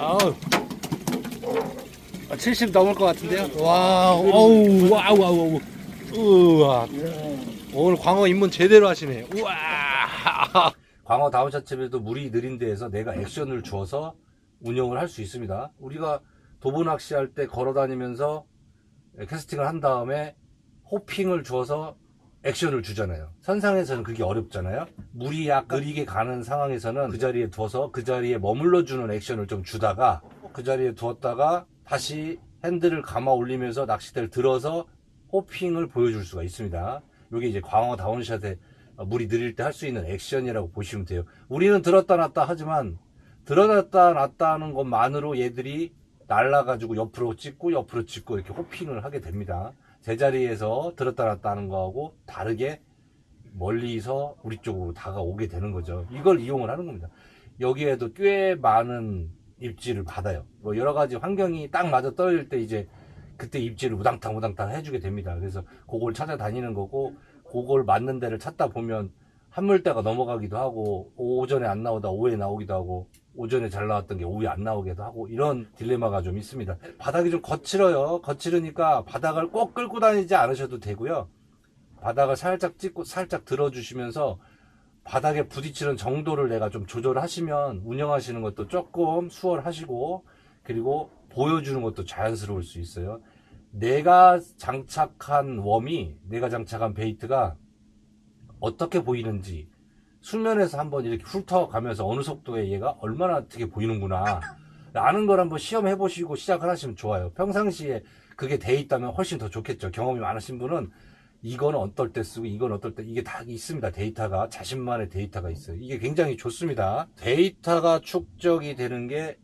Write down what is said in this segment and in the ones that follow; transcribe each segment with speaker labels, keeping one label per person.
Speaker 1: 아우. 아, 70 넘을 것 같은데요? 와, 어우, 와우, 와우, 와우. 우와. 오늘 광어 입문 제대로 하시네. 우와. 광어 다운 샷집에도 물이 느린 데에서 내가 액션을 주어서 운영을 할 수 있습니다. 우리가 도보 낚시할 때 걸어 다니면서 캐스팅을 한 다음에 호핑을 주어서 액션을 주잖아요. 선상에서는 그게 어렵잖아요. 물이 약간 느리게 가는 상황에서는 그 자리에 두어서 그 자리에 머물러 주는 액션을 좀 주다가 그 자리에 두었다가 다시 핸들을 감아 올리면서 낚싯대를 들어서 호핑을 보여줄 수가 있습니다. 이게 이제 광어 다운샷에 물이 느릴 때 할 수 있는 액션이라고 보시면 돼요. 우리는 들었다 놨다 하지만 들어놨다 놨다 하는 것만으로 얘들이 날라가지고 옆으로 찍고 옆으로 찍고 이렇게 호핑을 하게 됩니다. 제자리에서 들었다 놨다 하는 거하고 다르게 멀리서 우리 쪽으로 다가오게 되는 거죠. 이걸 이용을 하는 겁니다. 여기에도 꽤 많은 입질을 받아요. 뭐 여러 가지 환경이 딱 맞아 떨어질 때 이제 그때 입질을 우당탕 우당탕 해주게 됩니다. 그래서 그걸 찾아다니는 거고 그걸 맞는 데를 찾다 보면 한물대가 넘어가기도 하고 오전에 안 나오다 오후에 나오기도 하고 오전에 잘 나왔던 게 오후에 안 나오기도 하고 이런 딜레마가 좀 있습니다. 바닥이 좀 거칠어요. 거칠으니까 바닥을 꼭 끌고 다니지 않으셔도 되고요. 바닥을 살짝 찍고 살짝 들어주시면서 바닥에 부딪히는 정도를 내가 좀 조절하시면 운영하시는 것도 조금 수월하시고 그리고 보여주는 것도 자연스러울 수 있어요. 내가 장착한 웜이 내가 장착한 베이트가 어떻게 보이는지 수면에서 한번 이렇게 훑어가면서 어느 속도에 얘가 얼마나 어떻게 보이는구나 라는 걸 한번 시험해 보시고 시작을 하시면 좋아요. 평상시에 그게 돼 있다면 훨씬 더 좋겠죠. 경험이 많으신 분은 이거는 어떨 때 쓰고 이건 어떨 때 이게 다 있습니다. 데이터가 자신만의 데이터가 있어요. 이게 굉장히 좋습니다. 데이터가 축적이 되는 게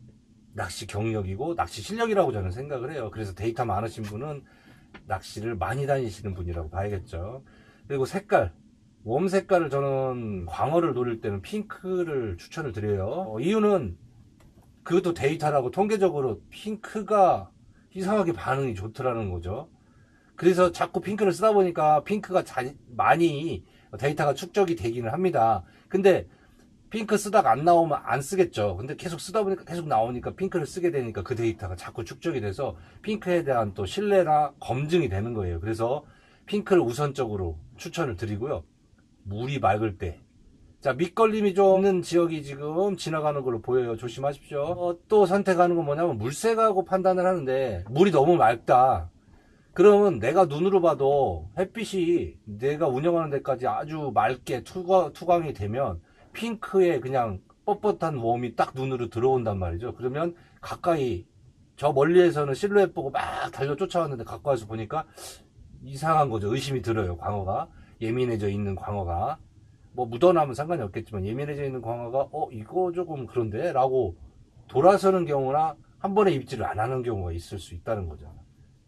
Speaker 1: 낚시 경력이고 낚시 실력이라고 저는 생각을 해요. 그래서 데이터 많으신 분은 낚시를 많이 다니시는 분이라고 봐야겠죠. 그리고 색깔. 웜 색깔을 저는 광어를 노릴 때는 핑크를 추천을 드려요. 어, 이유는 그것도 데이터라고 통계적으로 핑크가 이상하게 반응이 좋더라는 거죠. 그래서 자꾸 핑크를 쓰다 보니까 핑크가 자- 많이 데이터가 축적이 되기는 합니다. 근데 핑크 쓰다가 안 나오면 안 쓰겠죠. 근데 계속 쓰다 보니까 계속 나오니까 핑크를 쓰게 되니까 그 데이터가 자꾸 축적이 돼서 핑크에 대한 또 신뢰나 검증이 되는 거예요. 그래서 핑크를 우선적으로 추천을 드리고요. 물이 맑을 때. 자, 밑걸림이 좀 없는 지역이 지금 지나가는 걸로 보여요. 조심하십시오. 어, 또 선택하는 건 뭐냐면 물색하고 판단을 하는데 물이 너무 맑다. 그러면 내가 눈으로 봐도 햇빛이 내가 운영하는 데까지 아주 맑게 투광, 투광이 되면 핑크에 그냥 뻣뻣한 웜이 딱 눈으로 들어온단 말이죠. 그러면 가까이 저 멀리에서는 실루엣 보고 막 달려 쫓아왔는데 가까이서 보니까 이상한 거죠. 의심이 들어요. 광어가 예민해져 있는 광어가 뭐 묻어나면 상관이 없겠지만 예민해져 있는 광어가 어 이거 조금 그런데 라고 돌아서는 경우나 한 번에 입질을 안 하는 경우가 있을 수 있다는 거죠.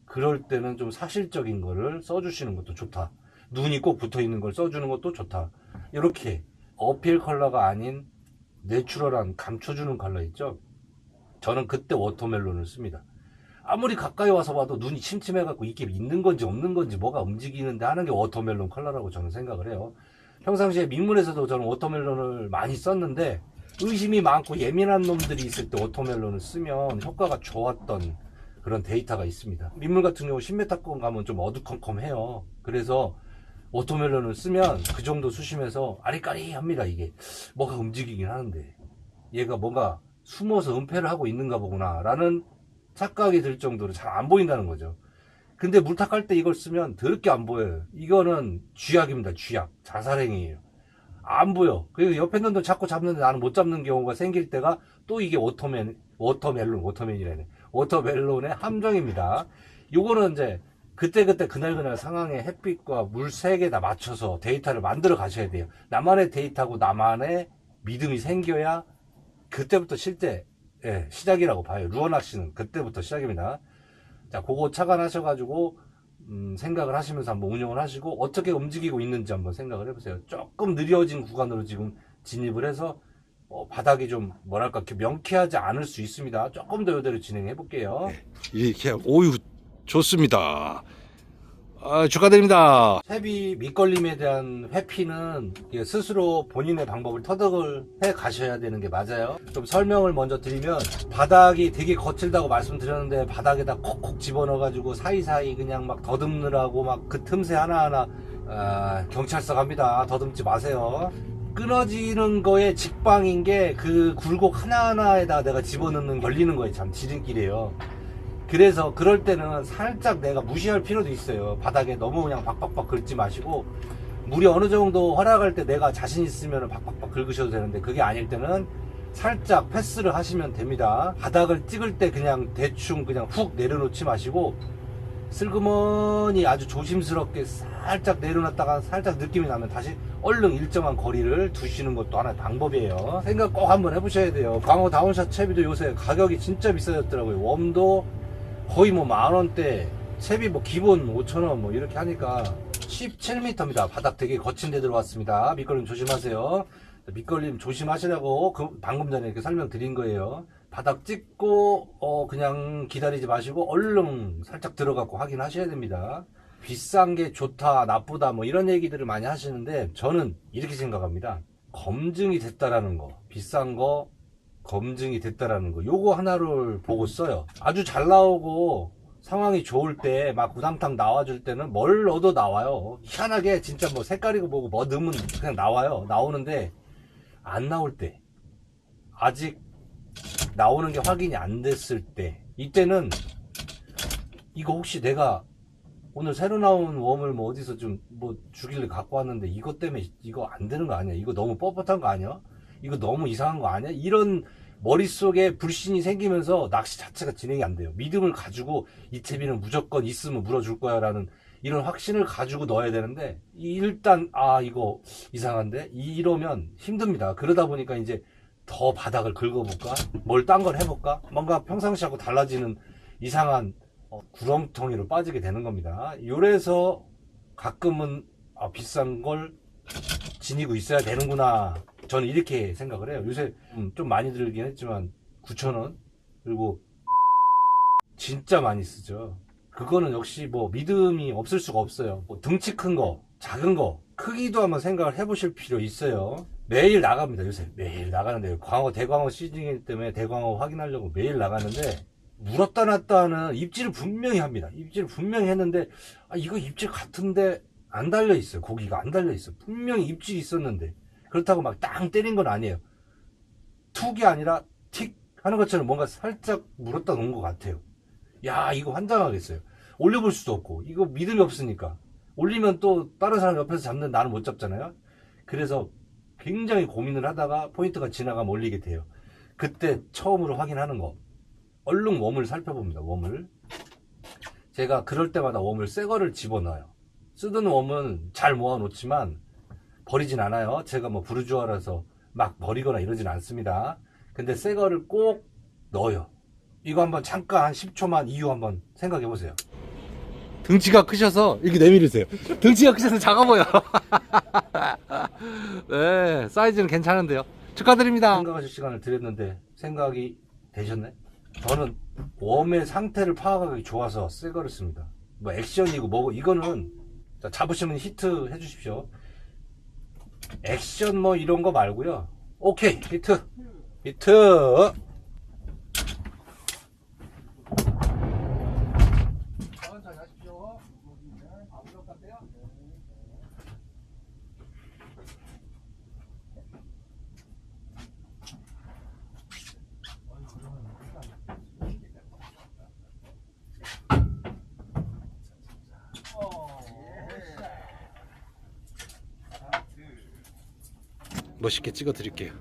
Speaker 1: 그럴 때는 좀 사실적인 거를 써주시는 것도 좋다. 눈이 꼭 붙어 있는 걸 써주는 것도 좋다. 이렇게 어필 컬러가 아닌 내추럴한 감춰주는 컬러 있죠. 저는 그때 워터멜론을 씁니다. 아무리 가까이 와서 봐도 눈이 침침해갖고 이게 있는 건지 없는 건지 뭐가 움직이는데 하는 게 워터멜론 컬러라고 저는 생각을 해요. 평상시에 민물에서도 저는 워터멜론을 많이 썼는데 의심이 많고 예민한 놈들이 있을 때 워터멜론을 쓰면 효과가 좋았던 그런 데이터가 있습니다. 민물 같은 경우 10m권 가면 좀 어두컴컴해요. 그래서 워터멜론을 쓰면 그 정도 수심에서 아리까리합니다. 이게 뭐가 움직이긴 하는데 얘가 뭔가 숨어서 은폐를 하고 있는가 보구나 라는 착각이 들 정도로 잘 안 보인다는 거죠. 근데 물탁할 때 이걸 쓰면 더럽게 안 보여요. 이거는 쥐약입니다. 쥐약. 자살행위예요. 안 보여. 그래서 옆에 놈도 자꾸 잡는데 나는 못 잡는 경우가 생길 때가 또 이게 워터맨, 워터멜론, 워터맨이라네. 워터멜론의 함정입니다. 요거는 이제 그때그때 그날그날 상황의 햇빛과 물 색에 다 맞춰서 데이터를 만들어 가셔야 돼요. 나만의 데이터고 나만의 믿음이 생겨야 그때부터 실제 예, 시작이라고 봐요. 루어 낚시는 그때부터 시작입니다. 자, 그거 착안하셔가지고 음, 생각을 하시면서 한번 운영을 하시고 어떻게 움직이고 있는지 한번 생각을 해보세요. 조금 느려진 구간으로 지금 진입을 해서 어, 바닥이 좀 뭐랄까 이렇게 명쾌하지 않을 수 있습니다. 조금 더 이대로 진행해 볼게요.
Speaker 2: 이렇게 오유 좋습니다.
Speaker 1: 아, 축하드립니다. 회비 밑걸림에 대한 회피는 스스로 본인의 방법을 터득을 해 가셔야 되는 게 맞아요. 좀 설명을 먼저 드리면 바닥이 되게 거칠다고 말씀드렸는데 바닥에다 콕콕 집어넣어가지고 사이사이 그냥 막 더듬느라고 막 그 틈새 하나하나 아, 경찰서 갑니다. 더듬지 마세요. 끊어지는 거에 직방인 게 그 굴곡 하나하나에다 내가 집어넣는 걸리는 거에 참 지름길이에요. 그래서 그럴 때는 살짝 내가 무시할 필요도 있어요. 바닥에 너무 그냥 박박박 긁지 마시고 물이 어느 정도 허락할 때 내가 자신 있으면 박박박 긁으셔도 되는데 그게 아닐 때는 살짝 패스를 하시면 됩니다. 바닥을 찍을 때 그냥 대충 그냥 훅 내려놓지 마시고 슬그머니 아주 조심스럽게 살짝 내려놨다가 살짝 느낌이 나면 다시 얼른 일정한 거리를 두시는 것도 하나의 방법이에요. 생각 꼭 한번 해보셔야 돼요. 광어 다운샷 채비도 요새 가격이 진짜 비싸졌더라고요. 웜도 거의 뭐 만원대, 채비 뭐 기본 5천원 뭐 이렇게 하니까 17m입니다. 바닥 되게 거친 데 들어왔습니다. 밑걸림 조심하세요. 밑걸림 조심하시라고 그 방금 전에 이렇게 설명드린 거예요. 바닥 찍고 어 그냥 기다리지 마시고 얼른 살짝 들어가고 확인하셔야 됩니다. 비싼 게 좋다 나쁘다 뭐 이런 얘기들을 많이 하시는데 저는 이렇게 생각합니다. 검증이 됐다라는 거 비싼 거 검증이 됐다라는 거 요거 하나를 보고 써요. 아주 잘 나오고 상황이 좋을 때 막 구당탕 나와줄 때는 뭘 넣어도 나와요. 희한하게 진짜 뭐 색깔이고 뭐고 뭐 넣으면 그냥 나와요. 나오는데 안 나올 때 아직 나오는 게 확인이 안 됐을 때 이때는 이거 혹시 내가 오늘 새로 나온 웜을 뭐 어디서 좀 뭐 주길래 갖고 왔는데 이것 때문에 이거 안 되는 거 아니야? 이거 너무 뻣뻣한 거 아니야? 이거 너무 이상한 거 아니야? 이런 머릿속에 불신이 생기면서 낚시 자체가 진행이 안 돼요. 믿음을 가지고 이 채비는 무조건 있으면 물어줄 거야 라는 이런 확신을 가지고 넣어야 되는데 이- 일단 아 이거 이상한데 이러면 힘듭니다. 그러다 보니까 이제 더 바닥을 긁어볼까? 뭘 딴 걸 해볼까? 뭔가 평상시하고 달라지는 이상한 어, 구렁텅이로 빠지게 되는 겁니다. 요래서 가끔은 아, 비싼 걸 지니고 있어야 되는구나. 저는 이렇게 생각을 해요. 요새 음, 좀 많이 들긴 했지만 9,000원 그리고 진짜 많이 쓰죠. 그거는 역시 뭐 믿음이 없을 수가 없어요. 뭐 등치 큰 거, 작은 거, 크기도 한번 생각을 해보실 필요 있어요. 매일 나갑니다. 요새 매일 나가는데 광어 대광어 시즌이기 때문에 대광어 확인하려고 매일 나가는데 물었다 놨다 하는 입질을 분명히 합니다. 입질을 분명히 했는데 아 이거 입질 같은데 안 달려 있어요. 고기가 안 달려 있어. 분명히 입질이 있었는데 그렇다고 막 땅 때린 건 아니에요. 툭이 아니라 틱 하는 것처럼 뭔가 살짝 물었다 놓은 것 같아요. 야 이거 환장하겠어요. 올려볼 수도 없고 이거 믿음이 없으니까 올리면 또 다른 사람 옆에서 잡는 나는 못 잡잖아요. 그래서 굉장히 고민을 하다가 포인트가 지나가면 올리게 돼요. 그때 처음으로 확인하는 거 얼른 웜을 살펴봅니다. 웜을 제가 그럴 때마다 웜을 새 거를 집어넣어요. 쓰던 웜은 잘 모아놓지만 버리진 않아요. 제가 뭐 부르주아라서 막 버리거나 이러진 않습니다. 근데 새 거를 꼭 넣어요. 이거 한번 잠깐 한 10초만 이유 한번 생각해 보세요. 등치가 크셔서 이렇게 내밀으세요. 등치가 크셔서 작아 보여. 네, 사이즈는 괜찮은데요. 축하드립니다. 생각하실 시간을 드렸는데 생각이 되셨나요? 저는 웜의 상태를 파악하기 좋아서 새 거를 씁니다. 뭐 액션이고 뭐고 이거는 자, 잡으시면 히트 해주십시오. 액션 뭐 이런 거 말고요. 오케이 히트 히트. 천천히 하십시오. 아무것 같아요. 멋있게 찍어 드릴게요.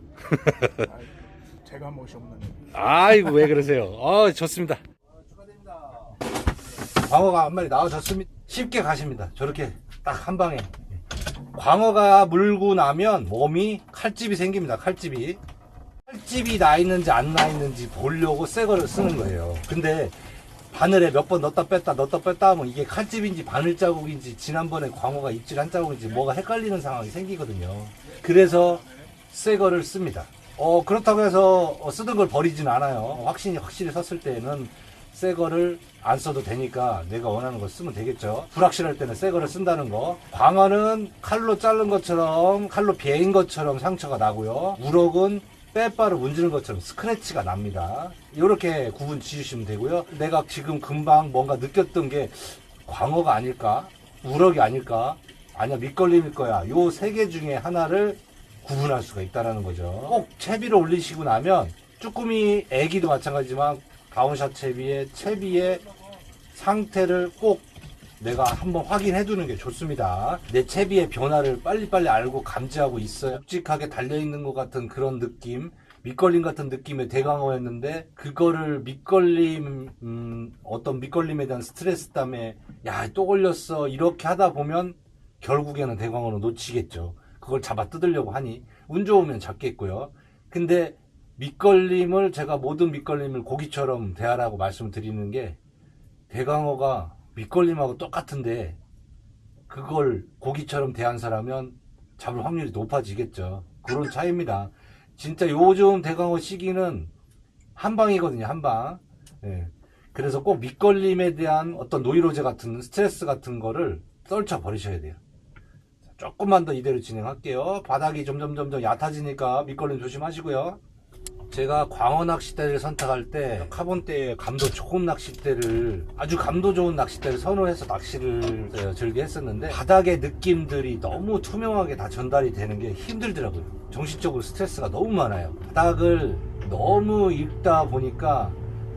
Speaker 2: 제가 멋이 없는
Speaker 1: 아이고 왜 그러세요? 어 좋습니다. 광어가 한 마리 나와줬습니다. 쉽게 가십니다. 저렇게 딱 한 방에. 광어가 물고 나면 몸이 칼집이 생깁니다. 칼집이. 칼집이 나 있는지 안 나 있는지 보려고 새 거를 쓰는 거예요. 근데 바늘에 몇 번 넣었다 뺐다 넣었다 뺐다 하면 이게 칼집인지 바늘 자국인지 지난번에 광어가 입질 한 자국인지 뭐가 헷갈리는 상황이 생기거든요. 그래서 새 거를 씁니다. 어, 그렇다고 해서 어, 쓰던 걸 버리진 않아요. 확신이 확실히 섰을 때는 새 거를 안 써도 되니까 내가 원하는 걸 쓰면 되겠죠. 불확실할 때는 새 거를 쓴다는 거. 광어는 칼로 자른 것처럼 칼로 베인 것처럼 상처가 나고요. 우럭은 빼바로 문지른 것처럼 스크래치가 납니다. 이렇게 구분 지으시면 되고요. 내가 지금 금방 뭔가 느꼈던 게 광어가 아닐까? 우럭이 아닐까? 아니야 밑걸림일 거야. 요 세 개 중에 하나를 구분할 수가 있다는 거죠. 꼭 채비를 올리시고 나면 쭈꾸미 애기도 마찬가지지만 다운샷 채비의 채비의 상태를 꼭 내가 한번 확인해 두는 게 좋습니다. 내 채비의 변화를 빨리빨리 알고 감지하고 있어요. 묵직하게 달려있는 것 같은 그런 느낌, 밑걸림 같은 느낌의 대강어였는데, 그거를 밑걸림, 음, 어떤 밑걸림에 대한 스트레스 때문에, 야, 또 걸렸어. 이렇게 하다 보면, 결국에는 대광어는 놓치겠죠. 그걸 잡아 뜯으려고 하니, 운 좋으면 잡겠고요. 근데, 밑걸림을, 제가 모든 밑걸림을 고기처럼 대하라고 말씀을 드리는 게, 대강어가 밑걸림하고 똑같은데 그걸 고기처럼 대한 사람은 잡을 확률이 높아지겠죠. 그런 차이입니다. 진짜 요즘 대강어 시기는 한방이거든요, 한방. 예. 그래서 꼭 밑걸림에 대한 어떤 노이로제 같은 스트레스 같은 거를 떨쳐 버리셔야 돼요. 자, 조금만 더 이대로 진행할게요. 바닥이 점점 점점 얕아지니까 밑걸림 조심하시고요. 제가 광어 낚싯대를 선택할 때 카본대의 감도 좋은 낚싯대를 아주 감도 좋은 낚싯대를 선호해서 낚시를 어, 즐겨 했었는데 바닥의 느낌들이 너무 투명하게 다 전달이 되는 게 힘들더라고요 정신적으로 스트레스가 너무 많아요 바닥을 너무 읽다 보니까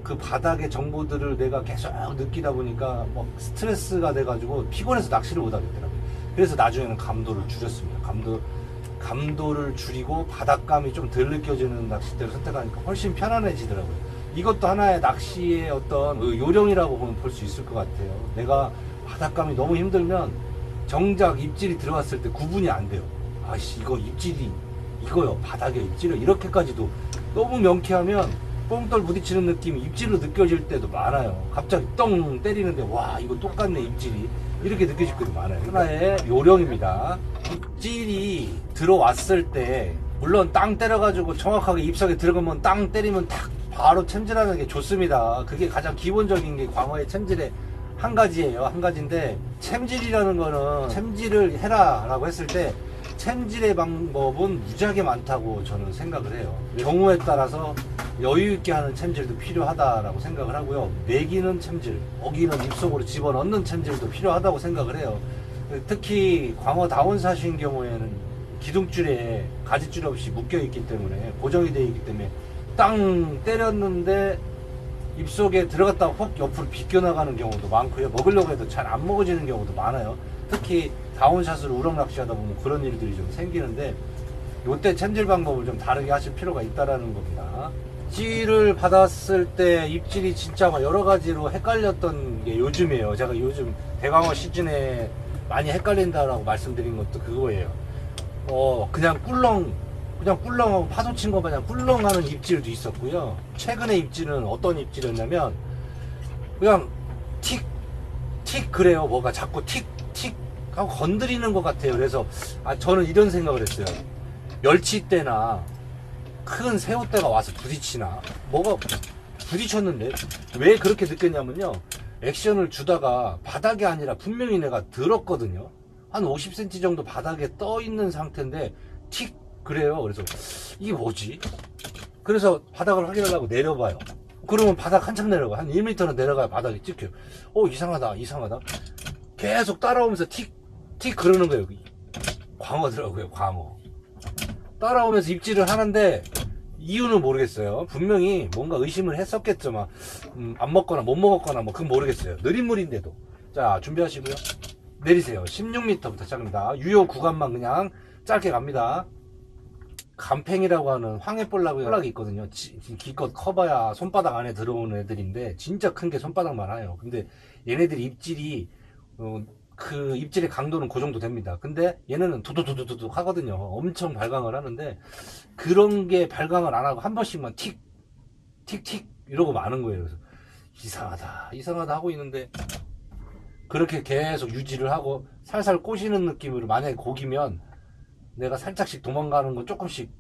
Speaker 1: 그 바닥의 정보들을 내가 계속 느끼다 보니까 막 스트레스가 돼가지고 피곤해서 낚시를 못 하겠더라고요 그래서 나중에는 감도를 줄였습니다 감도 감도를 줄이고 바닥감이 좀 덜 느껴지는 낚싯대를 선택하니까 훨씬 편안해지더라고요. 이것도 하나의 낚시의 어떤 그 요령이라고 보면 볼 수 있을 것 같아요. 내가 바닥감이 너무 힘들면 정작 입질이 들어갔을 때 구분이 안 돼요. 아씨 이거 입질이 이거요 바닥에 입질을 이렇게까지도 너무 명쾌하면 뽕돌 부딪히는 느낌이 입질로 느껴질 때도 많아요. 갑자기 똥 때리는데 와 이거 똑같네 입질이 이렇게 느껴질 때도 많아요. 하나의 요령입니다. 입질이 들어왔을 때 물론 땅 때려가지고 정확하게 입석에 들어가면 땅 때리면 탁 바로 챔질하는 게 좋습니다. 그게 가장 기본적인 게 광어의 챔질의 한 가지예요. 한 가지인데 챔질이라는 거는 챔질을 해라라고 했을 때 챔질의 방법은 무지하게 많다고 저는 생각을 해요. 경우에 따라서 여유 있게 하는 챔질도 필요하다라고 생각을 하고요. 매기는 챔질, 어기는 입속으로 집어넣는 챔질도 필요하다고 생각을 해요. 특히 광어 다운사신 경우에는 기둥줄에 가지줄 없이 묶여 있기 때문에 고정이 되어 있기 때문에 땅 때렸는데 입속에 들어갔다 혹 옆으로 비껴나가는 경우도 많고요. 먹으려고 해도 잘 안 먹어지는 경우도 많아요. 특히 다운샷을 우럭 낚시 하다 보면 그런 일들이 좀 생기는데 요때 챔질 방법을 좀 다르게 하실 필요가 있다라는 겁니다. 입질을 받았을 때 입질이 진짜 막 여러 가지로 헷갈렸던 게 요즘이에요. 제가 요즘 대광어 시즌에 많이 헷갈린다라고 말씀드린 것도 그거예요. 어, 그냥 꿀렁, 그냥 꿀렁하고 파도 친거 마냥 꿀렁 하는 입질도 있었고요. 최근의 입질은 어떤 입질이었냐면, 그냥 틱, 틱 그래요. 뭐가 자꾸 틱, 틱 하고 건드리는 것 같아요. 그래서, 아, 저는 이런 생각을 했어요. 멸치 때나 큰 새우대가 와서 부딪히나 뭐가 부딪혔는데 왜 그렇게 느꼈냐면요. 액션을 주다가 바닥이 아니라 분명히 내가 들었거든요. 한 50cm 정도 바닥에 떠 있는 상태인데 틱 그래요. 그래서 이게 뭐지? 그래서 바닥을 확인하려고 내려봐요. 그러면 바닥 한참 내려가 한 1m는 내려가야 바닥이 찍혀요. 어 이상하다 이상하다. 계속 따라오면서 틱 틱 그러는 거예요 광어더라고요 광어 따라오면서 입질을 하는데 이유는 모르겠어요. 분명히 뭔가 의심을 했었겠죠. 막, 음, 안 먹거나 못 먹었거나 뭐 그건 모르겠어요. 느린 물인데도. 자, 준비하시고요. 내리세요. 16m부터 시작합니다. 유효 구간만 그냥 짧게 갑니다. 간팽이라고 하는 황해볼락이 볼락이 있거든요. 지- 기껏 커봐야 손바닥 안에 들어오는 애들인데 진짜 큰 게 손바닥만 해요. 근데 얘네들 입질이 어, 그 입질의 강도는 그 정도 됩니다. 근데 얘네는 두두두두두 하거든요. 엄청 발광을 하는데 그런 게 발광을 안 하고 한 번씩만 틱, 틱, 틱 이러고 마는 거예요. 그래서 이상하다, 이상하다 하고 있는데 그렇게 계속 유지를 하고 살살 꼬시는 느낌으로 만약에 고기면 내가 살짝씩 도망가는 거 조금씩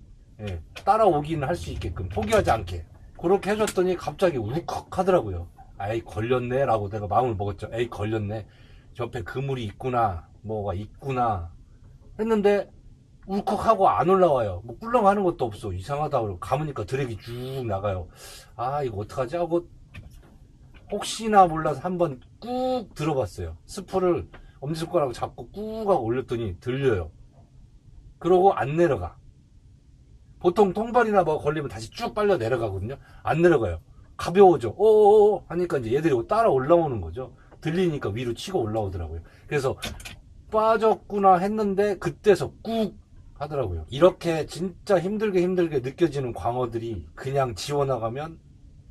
Speaker 1: 예, 따라오기는 할 수 있게끔 포기하지 않게 그렇게 해줬더니 갑자기 울컥 하더라고요. 에이 걸렸네 라고 내가 마음을 먹었죠 에이 걸렸네 옆에 그물이 있구나 뭐가 있구나 했는데 울컥하고 안 올라와요. 뭐 꿀렁하는 것도 없어. 이상하다 그러고 감으니까 드랙이 쭉 나가요. 아 이거 어떡하지? 하고 혹시나 몰라서 한번 꾹 들어봤어요. 스프를 엄지손가락으로 잡고 꾹 하고 올렸더니 들려요. 그러고 안 내려가. 보통 통발이나 뭐 걸리면 다시 쭉 빨려 내려가거든요. 안 내려가요. 가벼워져. 오오오 하니까 이제 얘들이 따라 올라오는 거죠 들리니까 위로 치고 올라오더라고요 그래서 빠졌구나 했는데 그때서 꾹 하더라고요 이렇게 진짜 힘들게 힘들게 느껴지는 광어들이 그냥 지워나가면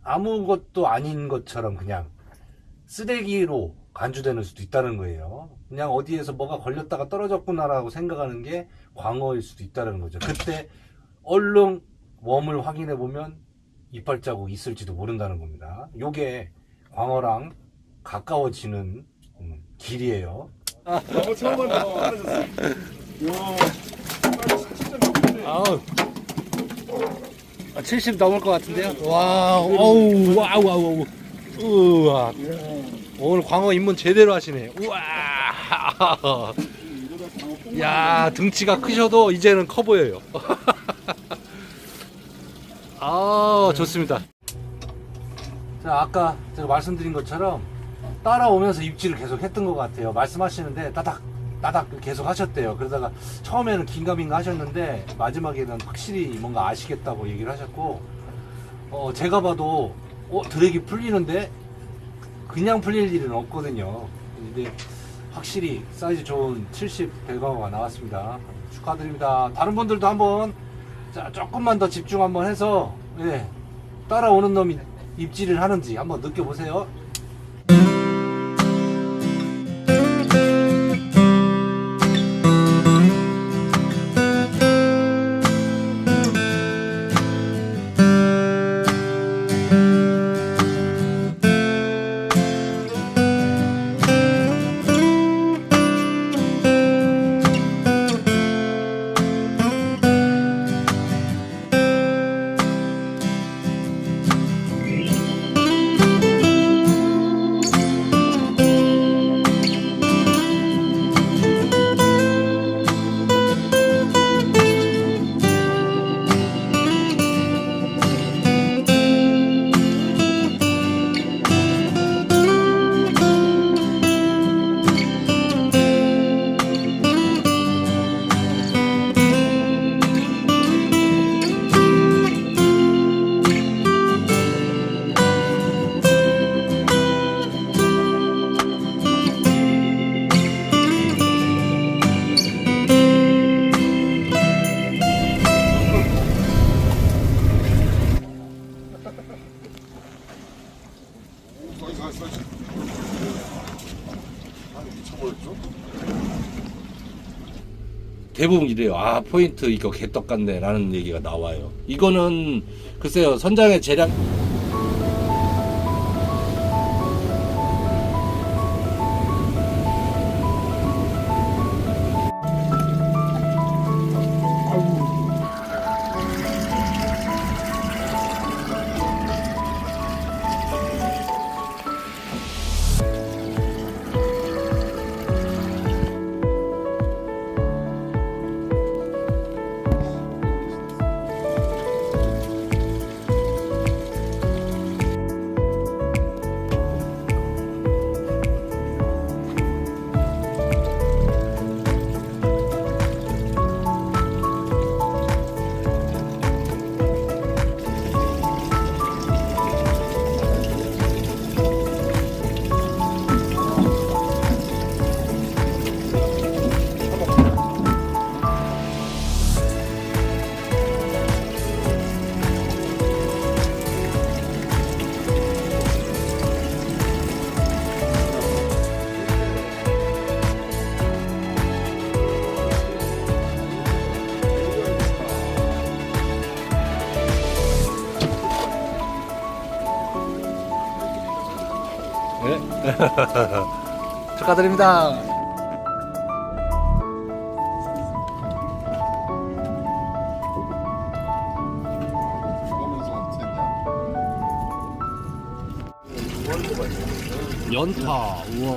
Speaker 1: 아무것도 아닌 것처럼 그냥 쓰레기로 간주되는 수도 있다는 거예요. 그냥 어디에서 뭐가 걸렸다가 떨어졌구나라고 생각하는 게 광어일 수도 있다는 거죠. 그때 얼른 웜을 확인해 보면 이빨 자국 있을지도 모른다는 겁니다. 요게 광어랑 가까워지는 음, 길이에요.
Speaker 2: 어, 처음 봤다. 어, 알아졌어.
Speaker 3: 아우. 아, 70 넘을 것 같은데요? 와, 어우, 와우, 와우, 와우. 우와. 오늘 광어 입문 제대로 하시네. 우와. 야, 등치가 크셔도 이제는 커 보여요. 아, 좋습니다.
Speaker 1: 자, 아까 제가 말씀드린 것처럼 따라오면서 입질을 계속 했던 것 같아요. 말씀하시는데 따닥 따닥 계속 하셨대요. 그러다가 처음에는 긴가민가 하셨는데 마지막에는 확실히 뭔가 아시겠다고 얘기를 하셨고 어, 제가 봐도 어, 드랙이 풀리는데 그냥 풀릴 일은 없거든요. 근데 확실히 사이즈 좋은 70 대광어가 나왔습니다. 축하드립니다. 다른 분들도 한번 자, 조금만 더 집중 한번 해서 예, 따라오는 놈이 입질을 하는지 한번 느껴보세요.
Speaker 4: 이래요. 아 포인트 이거 개떡 같네 라는 얘기가 나와요. 이거는 글쎄요 선장의 재량
Speaker 3: 축하드립니다.
Speaker 1: 연타 우와.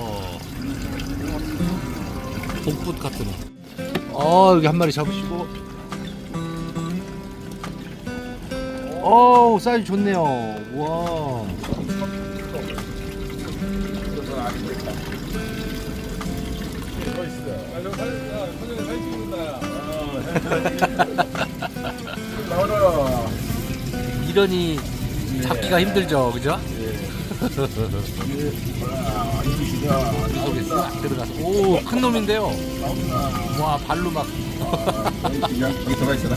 Speaker 1: 복붙 같은 어 여기 한 마리 잡으시고. 어우 사이즈 좋네요. 우와
Speaker 2: 나오라.
Speaker 1: 이러니 잡기가 힘들죠 그죠? 속에 싹 들어가서. 오 큰 놈인데요. 와 발로 막.
Speaker 2: 그냥 거기 들어가 있어라.